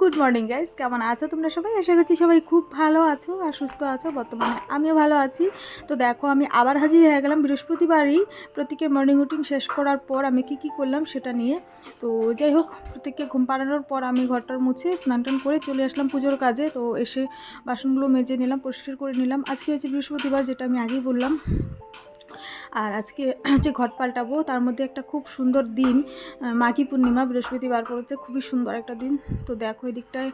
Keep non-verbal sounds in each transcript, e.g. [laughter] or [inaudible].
Good morning guys কেমন আছো তোমরা সবাই? আশা করছি সবাই খুব ভালো আছো আর সুস্থ আছো। বর্তমানে আমিও ভালো আছি। তো দেখো, আমি আবার হাজির হয়ে গেলাম বৃহস্পতিবারই। প্রত্যেকের মর্নিং রুটিন শেষ করার পর আমি কি কি করলাম সেটা নিয়ে। তো যাই হোক প্রত্যেককে ঘুম পাড়ানোর পর আমি ঘরটার মুছে স্নান টান করে চলে আসলাম পুজোর কাজে। তো এসে বাসনগুলো মেজে নিলাম, পরিষ্কার করে নিলাম। আজকে হচ্ছে বৃহস্পতিবার, যেটা আমি আগেই বললাম। আর আজকে [clears throat] যে ঘট পাল্টাবো, তার মধ্যে একটা খুব সুন্দর দিন মাঘী পূর্ণিমা, বৃহস্পতিবার পড়েছে, খুবই সুন্দর একটা দিন। তো দেখো, এই দিকটায়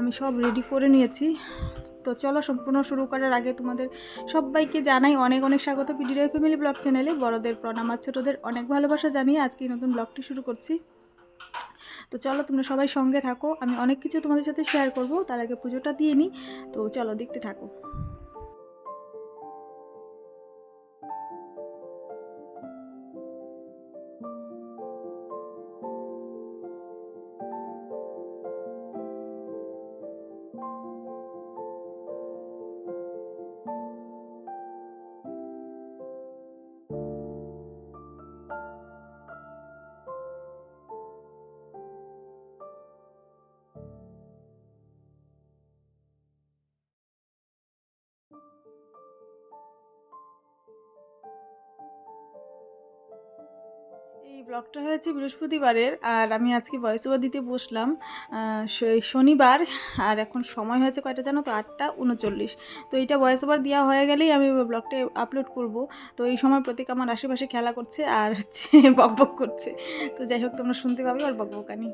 আমি সব রেডি করে নিয়েছি। তো চলো, সম্পূর্ণ শুরু করার আগে তোমাদের সবাইকে জানাই অনেক অনেক স্বাগত পিডিরাই ফ্যামিলি ব্লগ চ্যানেলে। বড়দের প্রণাম, আর ছোটোদের অনেক ভালোবাসা জানিয়ে আজকে নতুন ব্লগটি শুরু করছি। তো চলো, তোমরা সবাই সঙ্গে থাকো। আমি অনেক কিছু তোমাদের সাথে শেয়ার করব, তার আগে পুজোটা দিয়ে নিই। তো চলো, দেখতে থাকো। এই ব্লগটা হয়েছে বৃহস্পতিবারের, আর আমি আজকে ভয়েস ওভার দিতে বসলাম শনিবার, আর এখন সময় হয়েছে কয়টা জানো তো? আটটা উনচল্লিশ। তো এইটা ভয়েস ওভার দেওয়া হয়ে গেলেই আমি ব্লগটা আপলোড করব। তো এই সময় প্রতীক আমার আশেপাশে খেলা করছে আর হচ্ছে বকবক করছে। তো যাই হোক, তোমরা শুনতে পাবে আর বকবকানি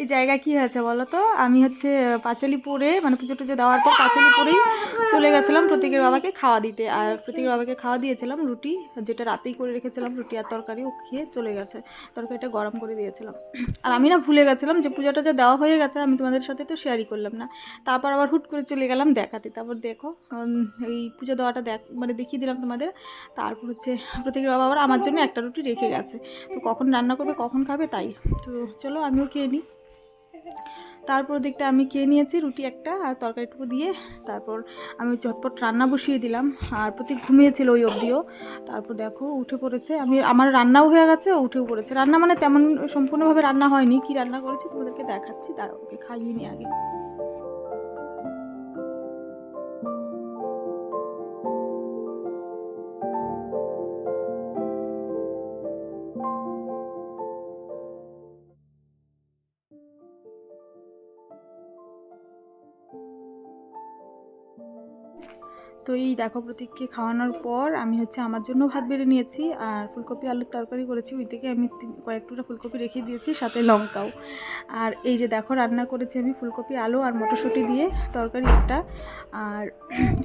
এই জায়গা কি হয়েছে বলো তো? আমি হচ্ছে পাঁচালি পরে মানে পুজো টুজো দেওয়ার পর পাঁচালি পরেই চলে গেছিলাম প্রতীকের বাবাকে খাওয়া দিতে। আর প্রতীকের বাবাকে খাওয়া দিয়েছিলাম রুটি, যেটা রাতেই করে রেখেছিলাম, রুটি আর তরকারি ও খেয়ে চলে গেছে। তরকারিটা গরম করে দিয়েছিলাম। আর আমি না ভুলে গেছিলাম যে পুজোটা যা দেওয়া হয়ে গেছে, আমি তোমাদের সাথে তো শেয়ারই করলাম না। তারপর আবার হুট করে চলে গেলাম দেখাতে। তারপর দেখো এই পুজো দেওয়াটা দেখ মানে দেখিয়ে দিলাম তোমাদের। তারপর হচ্ছে প্রতীকের বাবা আবার আমার জন্য একটা রুটি রেখে গেছে। তো কখন রান্না করবে, কখন খাবে, তাই। তো চলো আমিও খেয়ে নিই। তারপর দিকটা আমি খেয়ে নিয়েছি, রুটি একটা আর তরকারিটুকু দিয়ে। তারপর আমি চটপট রান্না বসিয়ে দিলাম। আর প্রতি ঘুমিয়েছিল ওই অবধিও। তারপর দেখো উঠে পড়েছে, আমি আমার রান্নাও হয়ে গেছে উঠেও পড়েছে। রান্না মানে তেমন সম্পূর্ণভাবে রান্না হয়নি, কি রান্না করেছি তোমাদেরকে দেখাচ্ছি তার ওকে খাইয়ে নি আগে। দেখো প্রতীককে খাওয়ানোর পর আমি হচ্ছে আমার জন্য ভাত বেড়ে নিয়েছি আর ফুলকপি, আলুর তরকারি করেছি। ওই থেকে আমি কয়েকটুকটা ফুলকপি রেখে দিয়েছি, সাথে লঙ্কাও। আর এই যে দেখো রান্না করেছি আমি ফুলকপি, আলু আর মটরশুঁটি দিয়ে তরকারি একটা। আর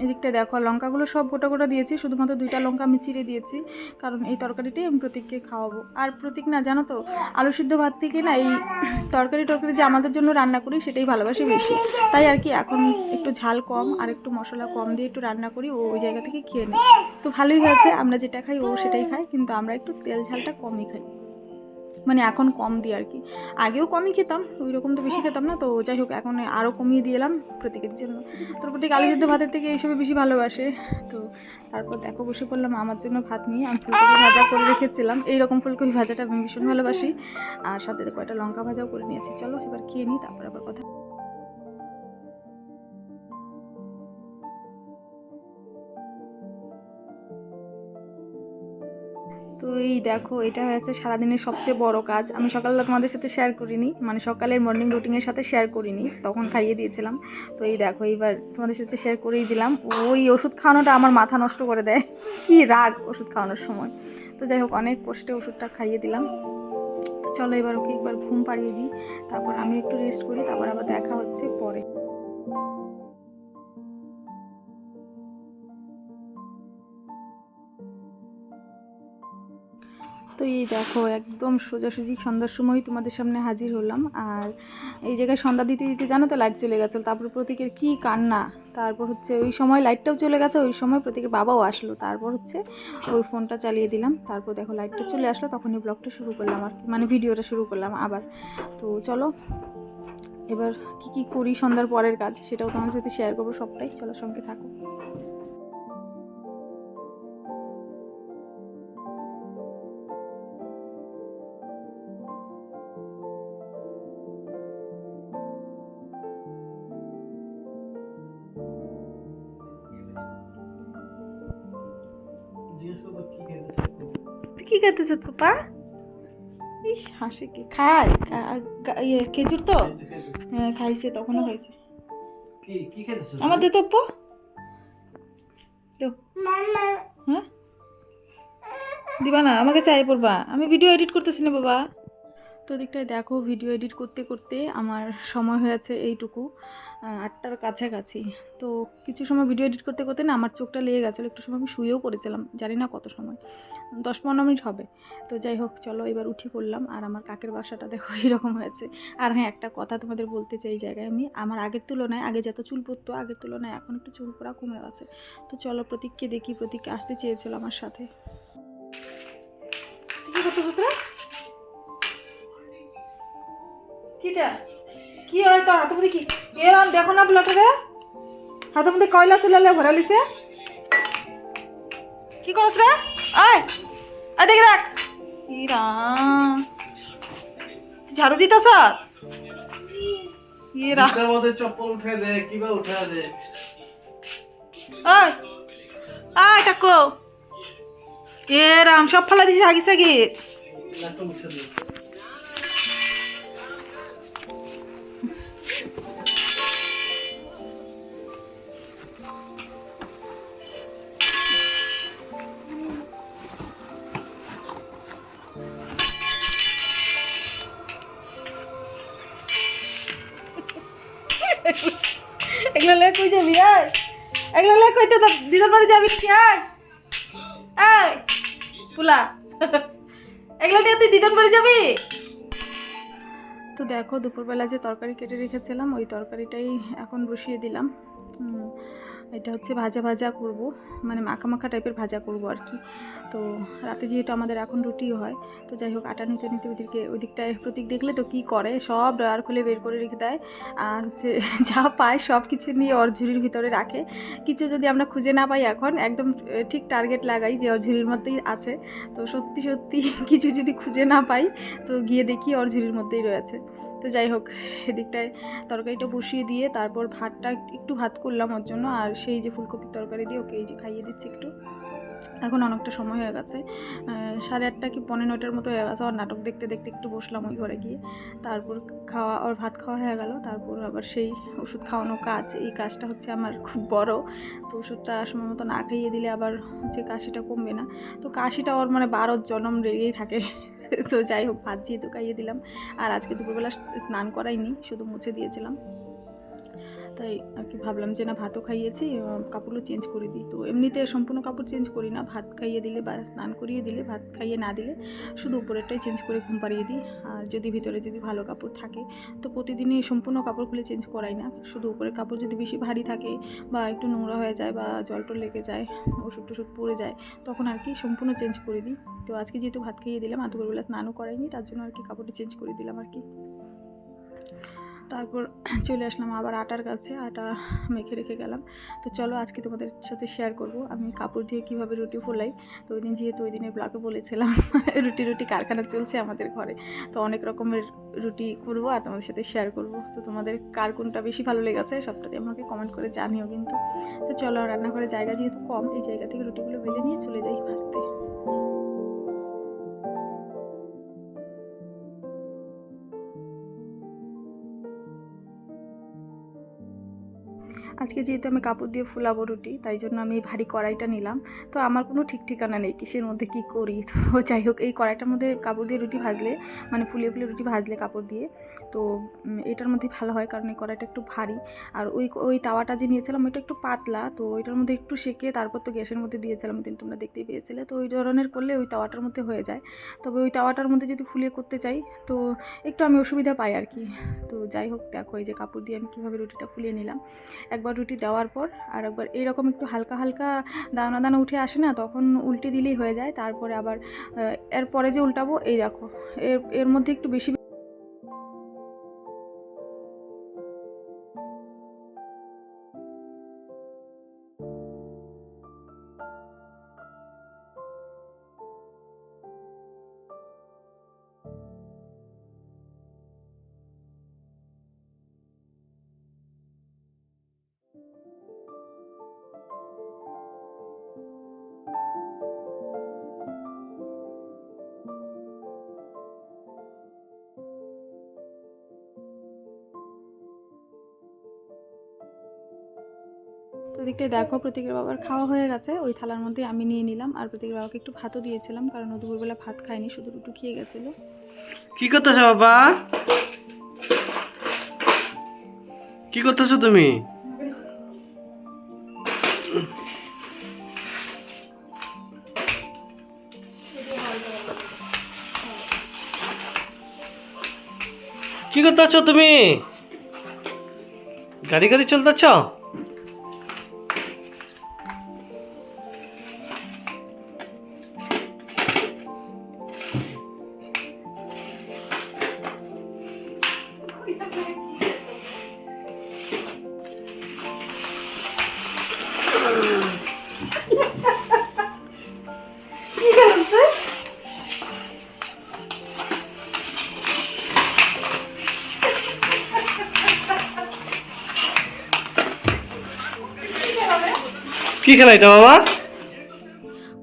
এদিকটা দেখো লঙ্কাগুলো সব গোটা গোটা দিয়েছি, শুধুমাত্র দুইটা লঙ্কা আমি চিড়ে দিয়েছি, কারণ এই তরকারিটাই আমি প্রতীককে খাওয়াবো। আর প্রতীক না, জানো তো, আলু সিদ্ধ ভাত থেকে না এই তরকারি টরকারি যে আমাদের জন্য রান্না করি, সেটাই ভালোবাসি বেশি। তাই আর কি এখন একটু ঝাল কম আর একটু মশলা কম দিয়ে একটু রান্না করি, ও ওই জায়গা থেকে খেয়ে নেয় তো ভালোই হয়েছে, আমরা যেটা খাই ও সেটাই খাই কিন্তু আমরা একটু তেল ঝালটা কমই খাই। মানে এখন কম দিই আর কি। আগেও কমই খেতাম, ওই রকম তো বেশি খেতাম না, তো যাই হোক, এখন আরও কমিয়ে দিয়ে এলাম প্রতীকের জন্য। তোর প্রতীক আলু সিদ্ধ ভাতের থেকে এইসবে বেশি ভালোবাসে। তো তারপর দেখো, বসে পড়লাম আমার জন্য ভাত নিয়ে। আমি ফুলকপি ভাজা করে রেখেছিলাম। এইরকম ফুলকপি ভাজাটা আমি ভীষণ ভালোবাসি। আর সাথে কয়টা লঙ্কা ভাজাও করে নিয়েছি। চলো, এবার খেয়ে নিই, তারপর আবার কথা তো এই দেখো, এটা হয়েছে সারাদিনের সবচেয়ে বড় কাজ। আমি সকালবেলা তোমাদের সাথে শেয়ার করিনি মানে সকালের মর্নিং রুটিনের সাথে শেয়ার করিনি, তখন খাইয়ে দিয়েছিলাম। তো এই দেখো, এইবার তোমাদের সাথে শেয়ার করেই দিলাম। ওই ওষুধ খাওয়ানোটা আমার মাথা নষ্ট করে দেয়। [laughs] কি রাগ ওষুধ খাওয়ানোর সময়। তো যাই হোক, অনেক কষ্টে ওষুধটা খাইয়ে দিলাম। চলো এবার ওকে একবার ঘুম পাড়িয়ে দিই, তারপর আমি একটু রেস্ট করি, তারপর আবার দেখা তো এই দেখো, একদম সোজাসুজি সন্ধ্যার সময় তোমাদের সামনে হাজির হলাম। আর এই জায়গায় সন্ধ্যা দিতে দিতে জানো তো লাইট চলে গেছে, তারপর প্রতীকের কি কান্না। তারপর হচ্ছে ওই সময় লাইটটাও চলে গেছে, ওই সময় প্রতীকের বাবাও আসলো। তারপর হচ্ছে ওই ফোনটা চালিয়ে দিলাম, তারপর দেখো লাইটটা চলে আসলো, তখনই ব্লগটা শুরু করলাম আর মানে ভিডিওটা শুরু করলাম আবার। তো চলো, এবার কি কি করি সন্ধ্যার পরের কাজ, সেটাও তোমার সাথে শেয়ার করব সবটাই, চলো সঙ্গে থাকো। জিজ্ঞেস কি খেতেছে তুই কি খেতেছ পাপা ইস হাসি কি? খায়? ইয়ে খেজুর তো? হ্যাঁ খাইছে তখনও খাইছে। কি কি আমার দে তো। পো হ্যাঁ? দিবা না আমাকে চাই পড়বা। আমি ভিডিও এডিট করতেছি না বাবা। তো দিকটায় দেখো ভিডিও এডিট করতে করতে আমার সময় হয়েছে এইটুকু। আটটার কাছাকাছি। তো কিছু সময় ভিডিও এডিট করতে করতে না আমার চোখটা লেগে গেছিল, একটু সময় আমি শুয়েও পড়েছিলাম, জানি না কত সময়। দশ পনেরো মিনিট হবে। তো যাই হোক, চলো এবার উঠি পড়লাম। আর আমার কাকের বাসাটা দেখো [laughs] এরকম হয়েছে। আর হ্যাঁ একটা কথা তোমাদের বলতে চাই এই জায়গায় আমি। আমার আগের তুলনায়, আগে যত চুল পড়তো, আগের তুলনায় এখন একটু চুল পড়া কমে গেছে। তো চলো প্রতীককে দেখি, প্রতীককে আসতে চেয়েছিল আমার সাথে। কি করতেছো তোরা কিটা? কি হয় তোর? হাতের মধ্যে কি? এরম দেখো না ব্লটারে হাতের মধ্যে কয়লা চুলালে ভরা লিছে? কি করছ রে আয় আয় দেখে দেখ। ইরা ঝাড়ু দিত স্যার ইরা চপ্পল উঠে দে কিবা উঠে দে। আয় আয় টাকো এ রাম সব ফেলা দিছিস আগে সাগে এগুলো লে কই যাবি, আয়। এগুলো লে কইতে তো দিদার বাড়ি যাবি নাকি, আয়। আয়। পুলা এগুলো নিয়ে তুই দিদার বাড়ি যাবি? তো দেখো দুপুরবেলা যে তরকারি কেটে রেখেছিলাম ওই তরকারিটাই এখন বসিয়ে দিলাম। এটা হচ্ছে ভাজা ভাজা করব মানে মাখা মাখা টাইপের ভাজা করব আর কি। তো রাতে যেহেতু আমাদের এখন রুটি হয়, তো যাই হোক আটা নিতে নিতে ওদিকে ওই দিকটায় প্রতীক দেখলে তো কি করে? সব ড্রয়ার খুলে বের করে রেখে দেয়। আর হচ্ছে [laughs] যা পায় সব কিছু নিয়ে ওর ঝুড়ির ভিতরে রাখে। কিছু যদি আমরা খুঁজে না পাই এখন, একদম ঠিক টার্গেট লাগাই যে ওর ঝুড়ির মধ্যেই আছে। তো সত্যি সত্যি [laughs] কিছু যদি খুঁজে না পাই, তো গিয়ে দেখি ওর ঝুড়ির মধ্যেই রয়েছে। তো যাই হোক, এদিকটায় তরকারিটা বসিয়ে দিয়ে তারপর ভাতটা একটু ভাত করলাম ওর জন্য। আর সেই যে ফুলকপির তরকারি দিয়ে ওকে এই যে খাইয়ে দিচ্ছি একটু। এখন অনেকটা সময় হয়ে গেছে। সাড়ে আটটা কি পনেরো নটার মতো হয়ে গেছে। আর নাটক দেখতে দেখতে একটু বসলাম ওই ঘরে গিয়ে। তারপর খাওয়া, ওর ভাত খাওয়া হয়ে গেল। তারপর আবার সেই ওষুধ খাওয়ানো কাজ। এই কাজটা হচ্ছে আমার খুব বড়। তো ওষুধটা সময় মতো না খাইয়ে দিলে আবার হচ্ছে কাশিটা কমবে না। তো কাশিটা ওর মানে বারো জনম রেগেই থাকে। [laughs] তো যাই হোক, ভাত যেহেতু খাইয়ে দিলাম। আর আজকে দুপুরবেলা স্নান করাইনি, শুধু মুছে দিয়েছিলাম। তাই আর কি ভাবলাম যে না, ভাতও খাইয়েছি কাপড়গুলো চেঞ্জ করে দিই। তো এমনিতে সম্পূর্ণ কাপড় চেঞ্জ করি না, ভাত খাইয়ে দিলে বা স্নান করিয়ে দিলে, ভাত খাইয়ে না দিলে শুধু উপরেরটাই চেঞ্জ করে ঘুম পাড়িয়ে দিই। আর যদি ভিতরে যদি ভালো কাপড় থাকে, তো প্রতিদিনই সম্পূর্ণ কাপড় খুলে চেঞ্জ করাই না। শুধু উপরের কাপড় যদি বেশি ভারী থাকে বা একটু নোংরা হয়ে যায় বা জল টল লেগে যায়, ওষুধ টষুধ পড়ে যায়, তখন আর কি সম্পূর্ণ চেঞ্জ করে দিই। তো আজকে যেহেতু ভাত খাইয়ে দিলাম, আর দুপুরবেলা স্নানও করাইনি, তার জন্য আর কি কাপড়টা চেঞ্জ করে দিলাম আর কি। তারপর [clears throat] চলে আসলাম আবার আটার কাছে, আটা মেখে রেখে গেলাম। তো চলো আজকে তোমাদের সাথে শেয়ার করব, আমি কাপড় দিয়ে কীভাবে রুটি ফোলাই। তো ওই দিন যেহেতু ওই দিনের ব্লগে বলেছিলাম, [laughs] রুটি রুটি কারখানা চলছে আমাদের ঘরে। তো অনেক রকমের রুটি করব আর তোমাদের সাথে শেয়ার করব। তো তোমাদের কার কোনটা বেশি ভালো লেগেছে সবটাতে আমাকে কমেন্ট করে জানিও কিন্তু। তো চলো রান্নাঘরের জায়গা যেহেতু কম, এই জায়গা থেকে রুটিগুলো বেলে নিয়ে চলে যাই ভাজতে। আজকে যেহেতু আমি কাপড় দিয়ে ফুলাবো রুটি, তাই জন্য আমি এই ভারী কড়াইটা নিলাম। তো আমার কোনো ঠিক ঠিকানা নেই কিসের মধ্যে কি করি। তো যাই হোক, এই কড়াইটার মধ্যে কাপড় দিয়ে রুটি ভাজলে মানে ফুলিয়ে ফুলিয়ে রুটি ভাজলে কাপড় দিয়ে তো এটার মধ্যে ভালো হয় কারণ এই কড়াইটা একটু ভারী। আর ওই ওই তাওয়াটা যে নিয়েছিলাম ওইটা একটু পাতলা, তো ওইটার মধ্যে একটু সেকে তারপর তো গ্যাসের মধ্যে দিয়েছিলাম দিন তোমরা দেখতেই পেয়েছিলে। তো ওই ধরনের করলে ওই তাওয়াটার মধ্যে হয়ে যায়। তবে ওই তাওয়াটার মধ্যে যদি ফুলিয়ে করতে চাই, তো একটু আমি অসুবিধা পাই আর কি। তো যাই হোক, দেখো এই যে কাপড় দিয়ে আমি কীভাবে রুটিটা ফুলিয়ে নিলাম। একবার রুটি দেওয়ার পর আর একবার এরকম একটু হালকা হালকা দানা দানা উঠে আসে না, তখন উল্টে দিলেই হয়ে যায়। তারপরে আবার এরপরে যে উল্টাবো, এই দেখো, এর এর মধ্যে একটু বেশি তো দিকটাই দেখো প্রতীকের বাবার খাওয়া হয়ে গেছে। ওই থালার মধ্যে আমি নিয়ে নিলাম আর প্রতীকের বাবাকে একটু ভাতও দিয়েছিলাম, কারণ ও দুপুরবেলা ভাত খায়নি, শুধু রুটু খেয়ে গেছিল। কি করতেছো বাবা? কি করতেছো তুমি? কি করতেছো তুমি? গাড়ি গাড়ি চলতেছ? কি খেলা এটা বাবা?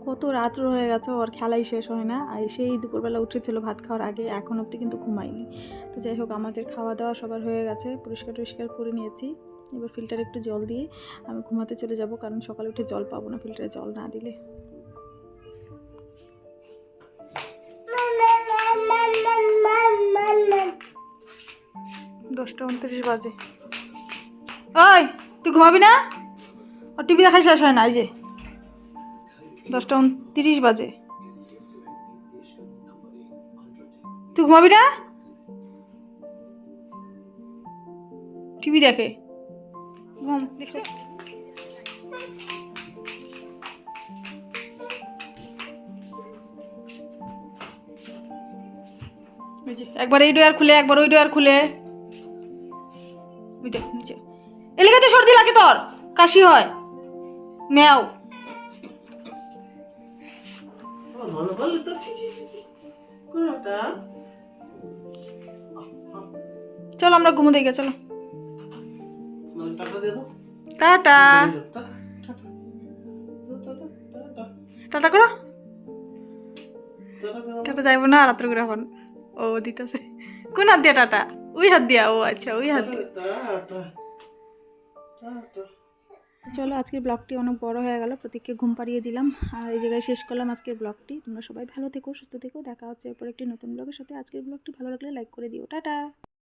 কত রাত্র হয়ে গেছে ওর খেলাই শেষ হয় না। আর সেই দুপুরবেলা উঠেছিল ভাত খাওয়ার আগে এখন অবধি কিন্তু ঘুমায়নি। তো যাই হোক আমাদের খাওয়া দাওয়া সবার হয়ে গেছে পরিষ্কার টরিষ্কার করে নিয়েছি। এবার ফিল্টারে একটু জল দিয়ে আমি ঘুমাতে চলে যাব কারণ সকালে উঠে জল পাবো না ফিল্টারে জল না দিলে। দশটা উনত্রিশ বাজে। ওই তুই ঘুমাবি না? আর টিভি দেখাই শেষ হয় না, এই যে। দশটা উনত্রিশ বাজে। তুই ঘুমাবি না? টিভি দেখে। ঘুম একবার এই ডোয়ার খুলে, একবার ওই ডোয়ার খুলে। এলাকা সর্দি লাগে তোর, কাশি হয়। ম্যাও কোনটা? চলো আমরা ঘুমো দিকে চলো। মানে টাটা টাটা। করো। টাটা যাইবো না রাত্র করে এখন। ও দিতেছে। কোন হাত দিয়া টাটা? ওই হাত দিয়া ও আচ্ছা ওই হাত দিয়া। চলো, আজকের ব্লগটি অনেক বড় হয়ে গেল, প্রতীককে ঘুম পাড়িয়ে দিলাম। আর এই জায়গায় শেষ করলাম আজকের ব্লগটি। তোমরা সবাই ভালো থেকো, সুস্থ থেকো। দেখা হচ্ছে এরপর একটি নতুন ব্লগের সাথে। আজকের ব্লগটি ভালো লাগলে লাইক করে দিও। টাটা!